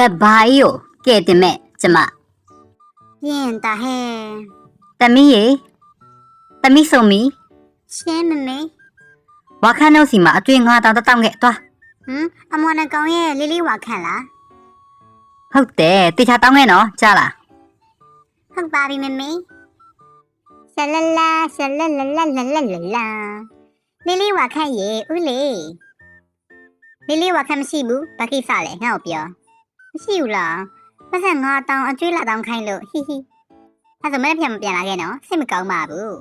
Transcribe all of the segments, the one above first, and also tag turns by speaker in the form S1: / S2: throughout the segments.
S1: ကဘာကြီးကိုကဲ့တင်မဲ့ကျမ
S2: ပြင်တာဟ
S1: ဲ့သမီးရေသမီးဆုံးမီ
S2: ရှင်းမမေ
S1: ဝါခန့်နှုတ်စီမှာအတွေ့ငါတောင်တောက်ငဲ့သွား
S2: ဟမ်အမွန်ကောင်ရဲ့လေးလေးဝါခန့်လား
S1: ဟုတ်တယ်တေချာတောင်းငဲ့နော်ကြားလား
S2: ဟုတ်ပါပြီမမေဆလလာဆလလလလလလလာလေးလေးဝါခန့်ရေဦးလေးလေးလေးဝါခန့်မရှိဘူးဘာကိစ္စလဲငါ့ကိုပြောမရှိဘူးလားပတ်စံငါတောင်းအကျွေးလာတောင်းခိုင်းလို့ဟီဟီအဲ့ဆိုမနေ့ပြန်မပြန်လာခဲ့နော်စိတ်မကောင်းပါဘူး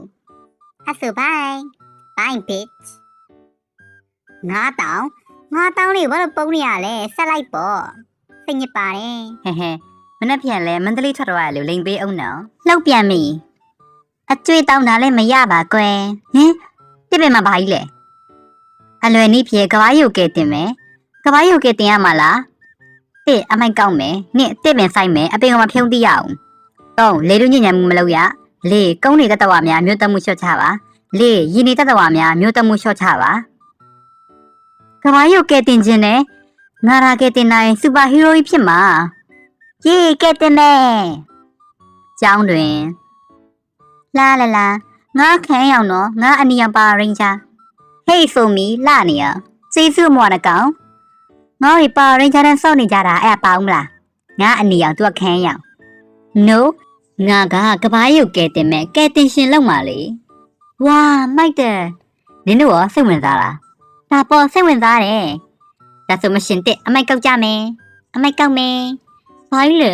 S2: အဲ့ဆို bye bye bitch ငါတောင်းငါတောင်းလေးဘာလို့ပုံနေရလဲဆက်လိုက်ပေါ့စိတ်ညစ်ပါတယ်
S1: ဟဲဟဲမနေ့ပြန်လဲမန္တလေးထွက်တော့ရလို့လိန်ပေးအောင်နော်လှုပ်ပြန်ပြီအကျွေးတောင်းတာလည်းမရပါကွယ်ဟင်တစ်ပင်မှာဘာကြီးလဲအလွယ်နည်းဖြေကဘာယုတ်ကဲတင်မယ်ကဘာယုတ်ကဲတင်ရမှာလား၁အမိုက်ကောက်မယ်၂တစ်ပင်ဆိုင်မယ်အပင်ကမဖြုံးသိရအောင်၃လေလူညဉ့်ဉဏ်မှုမလုပ်ရ၄ကုန်းတွေတတဝါများမြို့တက်မှုလျှော့ချပါ၄ရင်းနေတတဝါများမြို့တက်မှုလျှော့ချပါကမာရုပ်ကဲတင်ခြင်းနဲ့ငါရာကဲတင်နိုင်စူပါဟီးရိုးကြီးဖြစ်မှာ
S2: ယေကဲတင်မယ်ကျောင်းတွင်လာလာလာငါခမ်းရောက်တော့ငါအနီယံပါရိန်ဂျာ
S1: ဟေးဆိုမီလာနေရကျေးဇူးမော်နကောင်
S2: ငါ့ရီပါရင်ဂျာတန်စောင့်နေကြတာအဲ့ပါဦးမလားငါအနေအောင်သူကခန်းရအောင်
S1: no ငါကကဘာရုပ်ကဲတင်မဲ့ကဲတင်ရှင်လောက်မှာလေ
S2: ဝါမိုက်တယ်
S1: နင်တို့ရောစိတ်ဝင်စားလား
S2: ဒါပေါ်စိတ်ဝင်စားတယ်ဒါဆိုမရှင်တဲ့အမိုက်ကောက်ကြမယ်အမိုက်ကောက်မယ်ဘာကြီးလဲ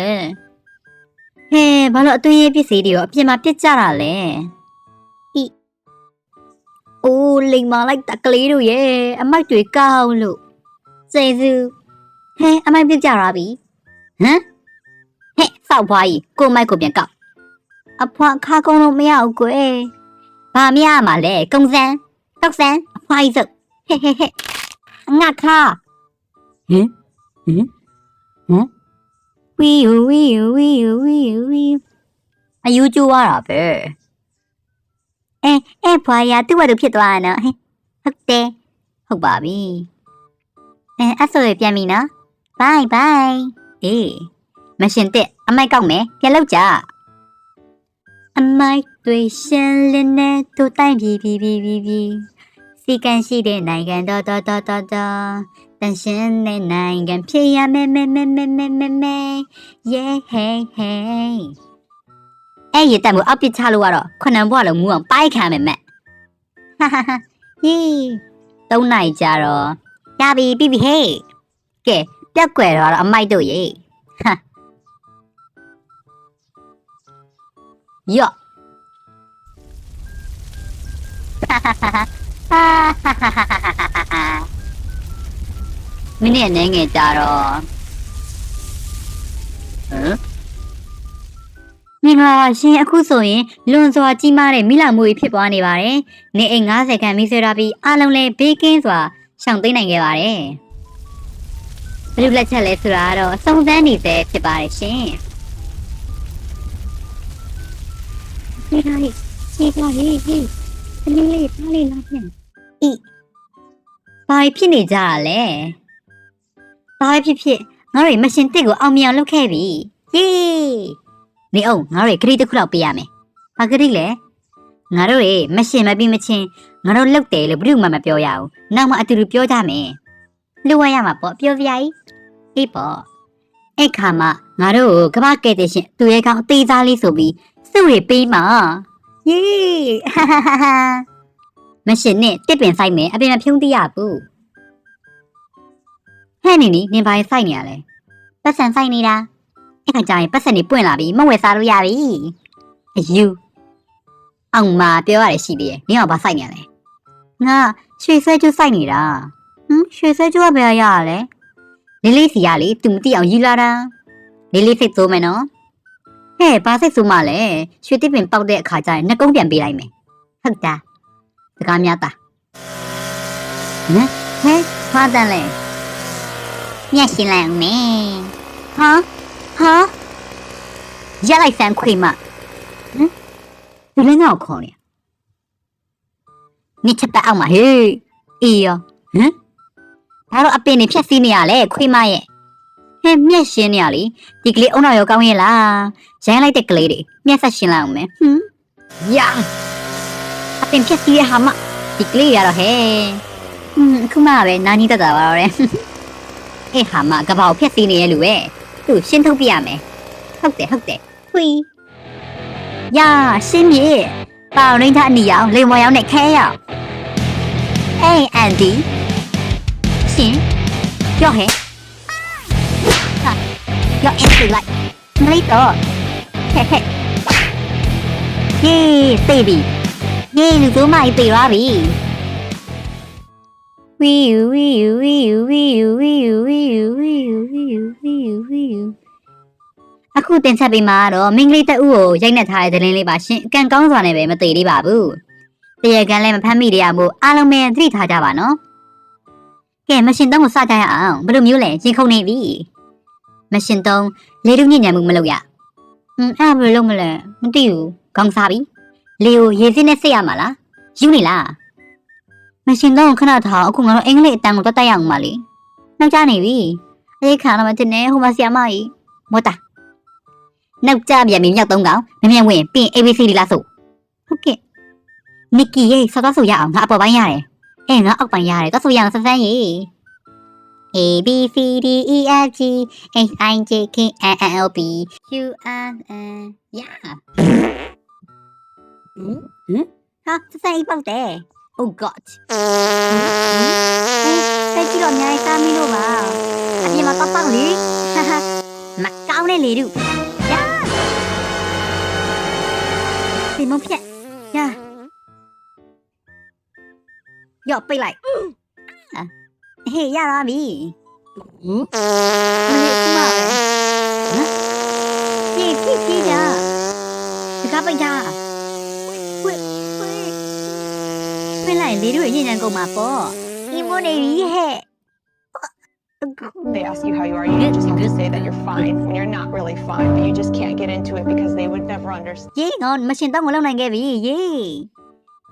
S1: ဟဲဘာလို့အတွင်းရေးပစ္စည်းတွေရောအပြင်မှာပြစ်ကြတာလဲ
S2: အိုးလိမ်မာလိုက်တကလေးတို့ရဲ့အမိုက်တွေကောက်လို့ကျေးဇူး
S1: ဟဲအမိုက်ပြုတ်ကြရပြီဟမ်ဟဲ့စောက်ဖွားကြီးကိုမိုက်ကိုပြန်ကောက်
S2: အဖွားခါကုန်းလို့မရဘူးကွယ်
S1: ဘာမရမှာလဲကုံစံတောက်စံအဖွားကြီးစုပ်ဟဲ့ဟဲ့ဟ
S2: ဲ့ငါခါ
S1: ဟင်ဟင်ဟမ်
S2: ဝီယူဝီယူဝီယူဝီယူဝီ
S1: အယူကျိုးရတာပဲ
S2: အဲအဲဖွားရသူ့ဘာလို့ဖြစ်သွားရနော်ဟုတ်တယ်ဟုတ်ပါပြီအဲအဲ့ဆိုရင်ပြန်ပြီနော်ဘိုင်ဘိုင်
S1: အေးမရှင်တက်အမိုက်ကောက်မယ်ပြန်လောက်ကြ
S2: အမိုက်တွေရှင်လင်းနဲ့သူတိုင်းပြီပြီပြီပြီပြီစီကံရှိတဲ့နိုင်ငံတော်တော်တော်တော်တော်တန်ရှင်တဲ့နိုင်ငံဖြစ်ရမယ်မယ်မယ်မယ်မယ်မယ်မယ်ယေဟေဟေ
S1: အဲ့ရတဲ့မူအောက်ပစ်ချလို့ကတော့ခဏဘွားလုံးမူအောင်ပိုက်ခံမယ်မက်
S2: ဟာဟာဟာယေး
S1: ၃နိုင်ကြတော့ရပြီပြီပြီဟေးကဲပြက်ွယ်တော့အမိုက်တို့ရေဟာယော့မင်းရဲ့နေငယ်ကြတော့ဟမ်မင်္ဂလာပါရှင်အခုဆိုရင်လွန်စွာကြီးမားတဲ့မိလာမှုကြီးဖြစ်ပွားနေပါတယ်။နေအိမ်90ခန်းမိဆွေထားပြီးအားလုံးလည်းဘေးကင်းစွာရှောင်သိမ်းနိုင်ခဲ့ပါတယ်ဘလူလက်ချက်လဲဆိုတာကတော့စုံစမ်းနေသေးဖြစ်ပါတယ်ရှင်
S2: ဒီကနေ့ရှိပါလေဟေးတနည်းလေးပါလေလာပြန်ဤ
S1: ဘာဖြစ်နေကြတာလဲဘာဖြစ်ဖြစ်ငါတို့မရှင်တက်ကိုအောင်မြင်လုပ်ခဲ့ပြီ
S2: ယေး
S1: နေအောင်ငါတို့ခရီးတစ်ခုလောက်ပေးရမယ်ဘာခရီးလဲငါတို့ရေမရှင်မပြီးမချင်းငါတို့လောက်တယ်လို့ဘယ်သူမှမပြောရဘူးနောက်မှအတူတူပြောကြမယ်
S2: လှုပ်ဝရမှာပေါ့ပြောပြရည်
S1: အေးပေါ့အဲ့ခါမှငါတို့ကိုကမ္ဘာကဲ့တဲ့ရှင်သူရဲကောင်းအသေးစားလေးဆိုပြီးစုရပေးမှာ
S2: ယေး
S1: မရှင်နဲ့တစ်ပင်ဆိုင်မယ်အပင်မဖြုံးသိရဘူးဟဲ့နီနီနင်ဘာဆိုင်နေရလဲ
S2: ပတ်စံဆိုင်နေတာ
S1: အဲ့ခါကျရင်ပတ်စံနေပွင့်လာပြီမဝယ်စားလို့ရပြီအယူအောင်မာပြောရတယ်ရှိသေးတယ်မင်းကဘာဆိုင်နေရလဲ
S2: ငါရွှေဆွဲကျူးဆိုင်နေတာဟမ်ရွှေဆွဲကျူးကဘယ်ရရလ
S1: ဲလေးလေးစီရလေသူမသိအောင်ယူလာတာလေးလေးစိတ်ဆိုးမယ်နော်ဟဲ့ဘာစိတ်ဆိုးမှလဲရွှေတိပင်ပေါက်တဲ့အခါကျရင်နှကုံးပြန်ပေးလိုက်မယ်ဟုတ်တာစကားများတာဟမ်ဟဲ့ဘာတန်လဲ
S2: မျက်ရှင်းလိုက်အောင်မယ်
S1: ဟာဟာရလိုက်စမ်းခွေမှသူလည်းငါ့ကိုခေါ်နေ။နစ်ချက်ပတ်အောင်ပါဟေး။အေးရောဟမ်။ဒါတော့အပင်နေဖြက်စီးနေရလေခွေးမရဲ့။ဟဲ့မျက်ရှင်းနေရလေ။ဒီကလေးအုံနောက်ရောကောင်းရဲ့လား။ရိုင်းလိုက်တဲ့ကလေးတွေမျက်ဆက်ရှင်းလိုက်အောင်မယ်။ဟွန်း။ယာ။အပင်ဖြက်စီးရဟာမဒီကလေးရတော့ဟဲ့။ဟွန်းအခုမှပဲနာနီတက်တာပါတော့လေ။ဟဲ့ဟာမကဘာကိုဖြက်စီးနေရလူပဲ။သူ့ရှင်းထုတ်ပြရမယ်။ဟုတ်တယ်ဟုတ်တယ်။ဖွီး 야, 심이 빠오는 단이야, 리모야, 내 캐야. 에이, 안디. 심, 여해. 아, 여해, 라이. 레이더. 헤헤. 예, 베이비. 예, 누구 많이 베이비.
S2: 위유, 위유, 위유, 위유, 위유, 위유.
S1: ခုတင်ချက်ပေးမှာတော့မင်္ဂလိတအုပ်ကိုရိုက်နှက်ထားတဲ့သတင်းလေးပါရှင်အကန့်ကောင်းစွာနဲ့ပဲမသေးသေးပါဘူးတရားခံလည်းမဖမ်းမိတရားမို့အားလုံးပဲသတိထားကြပါနော်ကဲမရှင်တုံးကိုစကြရအောင်ဘယ်လိုမျိုးလဲရင်ခုန်နေပြီမရှင်တုံးလေတုညဉ့်ညံမှုမလုပ်ရ
S2: အင်းအဲ့ဘယ်လိုလုပ်မလဲမသိဘူးခေါင်းစားပြီ
S1: လေကိုရေစင်းနဲ့စိတ်ရမှာလားယူနေလားမရှင်တုံးကိုခဏထားအခုငါတို့အင်္ဂလိပ်အတန်ကိုတတ်တတ်ရအောင်ပါလေနောက်ကျနေပြီအဲ့ခါတော့မတင်နဲ့ဟိုမှာဆီယမကြီးမောတာนักจ้าบีมีอยากต้องการไม่มีเงินเป็นเอวีซีดีล่าสุดโอเคมิกกี้ยังสู้ต่อสู้ยาองาปอบางยาเลยเองอาออกบังยาเลยก็สุ้ยากสุดแสนยิ่ง A B C D E F G H I J K L M N O P Q R N ย่าฮะสุดแสนอีกเบาเต้ Oh God เฮ้ยใช่ที่หล่อนยังไอ้ตาไม่รู้บ้างอันนี้มาต้องฟังหรือฮ่าฮ่ามาเก้าแน่เลยดูีมึงเพี้ยย่าหยอบไปไหลเฮ้ย่ารามีมันเห็นมาเลยนะจีจีจีจ้าจะกลับไปย่าไปไหลดีด้วยยี่นั่งกูมาป้ออี่โมเนรีเหฮ
S3: They ask you how you are, you just have to say that you're fine when you're not really fine, but you just can't get into it because they would never understand.
S1: ရေးငေါမရှင်တော့မလောက်နိုင်ခဲ့ပြီရေး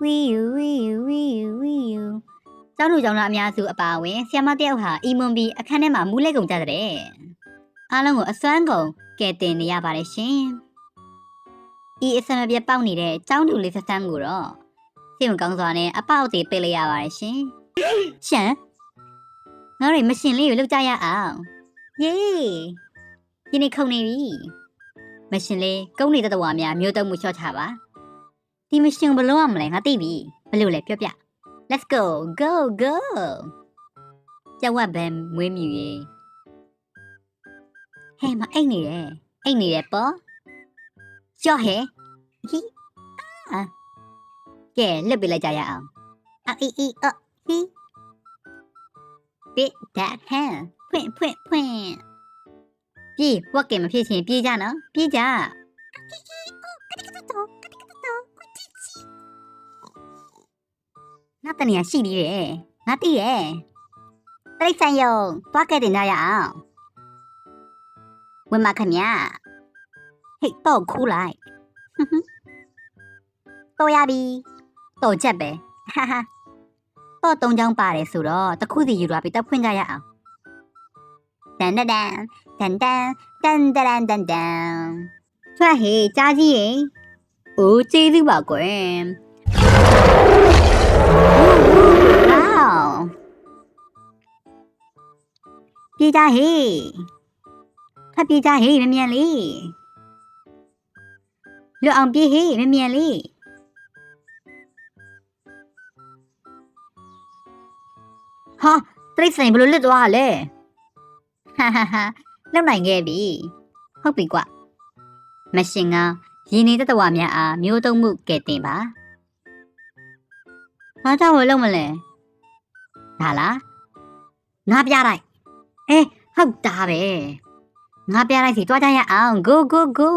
S1: we you we you we you we you ကျောင်းလူကျောင်းသားအများစုအပါအဝင်ဆ iam မတယောက်ဟာအီမွန်ဘီအခန်းထဲမှာမူးလဲကုန်ကြတဲ့အားလုံးကိုအစွမ်းကုန်ကဲတင်နေရပါတယ်ရှင်။ဤအစမပြပေါက်နေတဲ့ကျောင်းသူလေးဆက်ဆန်းကိုတော့စိတ်မကောင်းစွာနဲ့အပေါက်တွေပေးလိုက်ရပါတယ်ရှင်။ရှန်ငါတို့မရှင်လေးကိုလောက်ကြရအောင်ယေးယနေ့ခုန်နေပြီမရှင်လေးကုန်းနေတဲ့တဝါများမျိုးတုံးမှုချော့ချပါဒီမရှင်ဘလို့ရမလဲငါသိပြီဘလို့လဲပြောပြ Let's go go go ကြောက်ဝက်ဘဲမွေးမြူရေဟဲ့မအိတ်နေတယ်အိတ်နေတယ်ပေါ့ကြော့ဟဲဟီအာကဲလက်ပြလိုက်ကြရအောင်အီအီအဟီ别打喊，砰砰砰！弟，我干嘛骗钱？别家呢？别家。那等你有事的，哪天？再三用，多给点他呀！为嘛看伢？嘿，倒哭了！哼哼，倒也皮，倒结呗，哈哈。တော့၃ချောင်းပါတယ်ဆိုတော့တစ်ခုစီယူသွားပြီးတက်ဖွင့်ကြရအောင်တန်တန်တန်တန်တန်တန်တန်တန်တန်ထွက်ဟေးကြားကြီးရင်အိုးကျေးဇူးပါကွယ်ဝေါပြေးကြဟေးခပ်ပြေးကြဟေးမမြန်လေးလွတ်အောင်ပြေးဟေးမမြန်လေးဟာတိတ်ဆိုင်ဘလို့လွတ်သွားလဲဟာဟာဟာလုံနိုင်ခဲ့ပြီဟုတ်ပြီကွမရှင်ကရင်းနေတတဝများအားမျိုးတုံးမှုကဲတင်ပါဘာကြောင့်ဝလုံးမလဲဒါလားငါပြလိုက်အဲဟုတ်တာပဲငါပြလိုက်စီတွားကြရအောင် go go go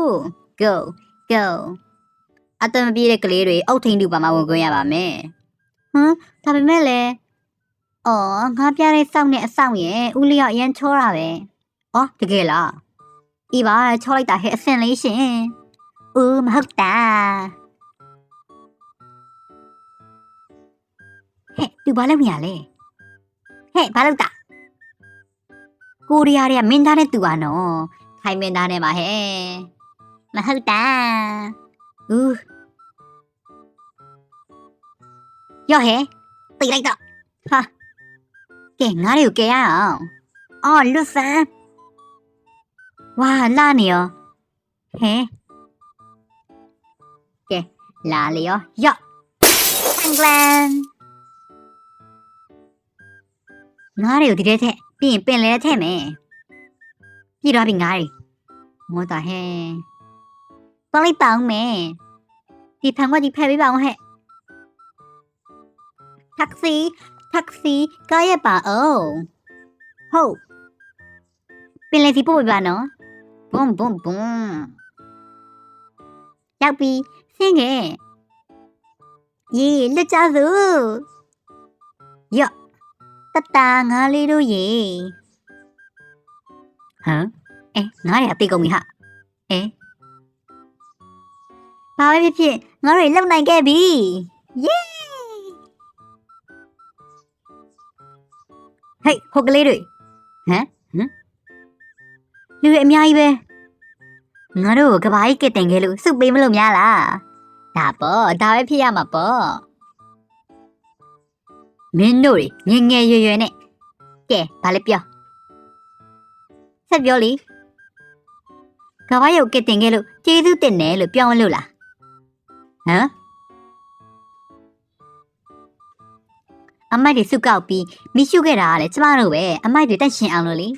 S1: go go အတမပြေတဲ့ကလေးတွေအုတ်ထိန်တူပါမှာဝင်ခွင့်ရပါမယ်ဟမ်ဒါပေမဲ့လည်း။အော်ငါပြတဲ့စောက်နဲ့အစောက်ရဲ့ဦးလျော့ရန်ချောတာပဲ။အော်တကယ်လား။ဒီပါချောလိုက်တာဟဲ့အစင်လေးရှင်။ဦးမဟုတ်တာ။ဟဲ့သူဘာလုပ်နေရလဲ။ဟဲ့ဘာလုပ်တာ။ကိုရီးယားတွေကမင်းသားနဲ့တူပါနော်။ထိုင်းမင်းသားနဲ့ပါဟဲ့။မဟုတ်တာ။ဦး要黑，被来到，哈。แกงาเรอยู่แกอ๋อลูกซาว่าลาเนียวเฮ้เกลาเลียวยอกแังแลงงาเรียวดีแท้เปลีนเป็นแล้วแท้ไหมยี่ร้อเป็นงาเรียวแต่แห้ต้องรีบเป่าไหมดีพังว่าดีแพ้ไม่เป่าเห้แท็กซี่ Taxi kaya bà Oh. Ho. Bên phía bụi bà nó. Bum bum bum. Đặc biệt, xin nghe. Gì, lựa cha dù, Dạ. Tất tàng hả lý đô gì. Hả? Ê, nói là tì cùng hả? Ê. Bà ơi, phía phía, nói rồi lúc này kìa bì. Yeah. ဟေးဟိုကလေးတွေဟမ်ဟမ်လူတွေအများကြီးပဲငါတို့ကဘာကြီးကတင်ခဲ့လို့စုပေးမလို့များလားဒါပေါ့ဒါပဲဖြစ်ရမှာပေါ့မင်းတို့ငငယ်ရွယ်ရွယ်နဲ့ကဲဘာလဲပြောဆက်ပြောလေကဘာရုပ်ကတင်ခဲ့လို့ကျေးဇူးတင်တယ်လို့ပြောင်းလို့လားဟမ်အမိုက်တွေစုကောက်ပြီးမိရှုခဲ့တာကလည်းကျမတို့ပဲအမိုက်တွေတိုက်ရှင်အောင်လို့လေ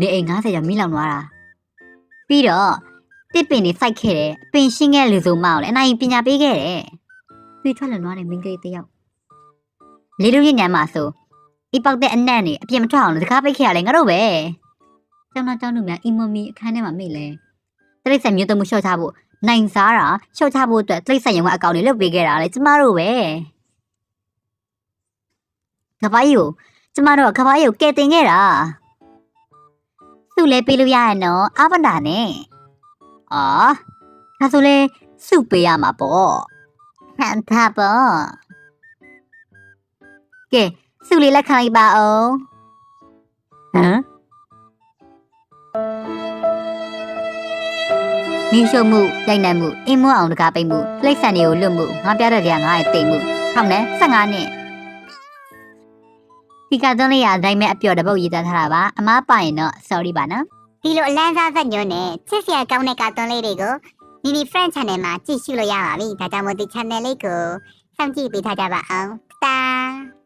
S1: နေအိမ်90ရောက်မိလောင်သွားတာပြီးတော့တစ်ပင်တွေစိုက်ခဲ့တယ်အပင်ရှင်းခဲ့လူစုမအောင်လည်းအနိုင်ပညာပေးခဲ့တယ်ပြီးထွက်လွန်သွားတဲ့မိန်းကလေးတယောက်လေလူရဲ့ညံမှာဆိုအပောက်တဲ့အနံ့တွေအပြင်မထွက်အောင်လို့စကားပိတ်ခဲ့ရလဲငါတို့ပဲကျောင်းသားကျောင်းသူများအီမိုမီအခန်းထဲမှာမိလဲတိရစ္ဆာန်မျိုးတုံးမှုလျှော့ချဖို့နိုင်စားတာလျှော့ချဖို့အတွက်တိရစ္ဆာန်ရုံကအကောင့်တွေလုပ်ပေးခဲ့တာလေကျမတို့ပဲငပိုင်းကိုကျမတို့ကဘာကြီးကိုကဲတင်ခဲ့တာသူ့လဲပေးလို့ရရနော်အမနာနဲ့အာဒါဆိုလဲစုပေးရမှာပေါ့ဟန်တာပေါ့ကဲစုလေးလက်ခံလိုက်ပါအောင်ဟမ်မင်းရှုံမှုလိုက်နိုင်မှုအင်းမွအောင်တကားပိတ်မှုလိမ့်ဆန်တွေကိုလွတ်မှုငါပြတဲ့တရားငါရဲ့တိတ်မှုဟုတ်မလဲ15နှစ်ီကာသွင်းလေးရအတိုင်းပဲအပျော်တစ်ပုတ်ရေးသားထားတာပါအမားပါရင်တော့ sorry ပါနော်ဒီလိုအလန်းစားဆက်ညွန်းနဲ့ချစ်စရာကောင်းတဲ့ကာသွင်းလေးတွေကိုနီနီ friend channel မှာကြည့်ရှုလို့ရပါပြီဒါကြောင့်မို့ဒီ channel လေးကိုစောင့်ကြည့်ပေးထားကြပါအောင်တာ